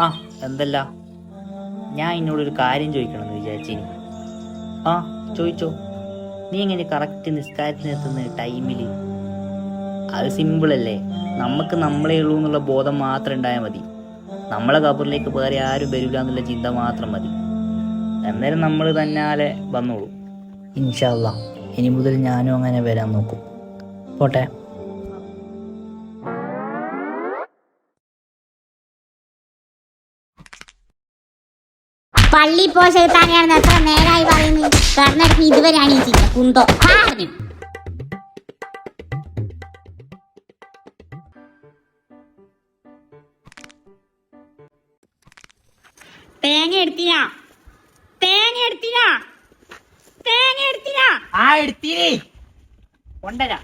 ആ എന്തല്ല? ഞാൻ എന്നോടൊരു കാര്യം ചോദിക്കണമെന്ന് വിചാരിച്ചിനി ആ ചോദിച്ചോ. നീ എങ്ങനെ കറക്റ്റ് നിസ്കാരത്തിന് എത്തുന്ന ടൈമിൽ അത് സിമ്പിളല്ലേ നമുക്ക് നമ്മളെ ഉള്ളൂ എന്നുള്ള ബോധം മാത്രം ഉണ്ടായാൽ മതി. നമ്മളെ കബറിലേക്ക് വേറെ ആരും വരില്ല എന്നുള്ള ചിന്ത മാത്രം മതി. അന്നേരം നമ്മൾ തന്നാലെ വന്നോളൂ. ഇൻഷാല്ല ഇനി മുതൽ ഞാനും അങ്ങനെ വരാൻ നോക്കും. പോട്ടെ. പള്ളി പോ ചെറുത്താനെയാണെന്ന് എത്ര നേരായി പറയുന്നു. കർണടക്ക് ഇതുവരെ അണിയിച്ചില്ല. കുന്തോ. കാരണം തേങ്ങ എടുത്തിനാ. തേങ്ങ എടുത്തിനാ. തേങ്ങ എടുത്തിനാ. ആ എടുത്തിരി കൊണ്ടരാ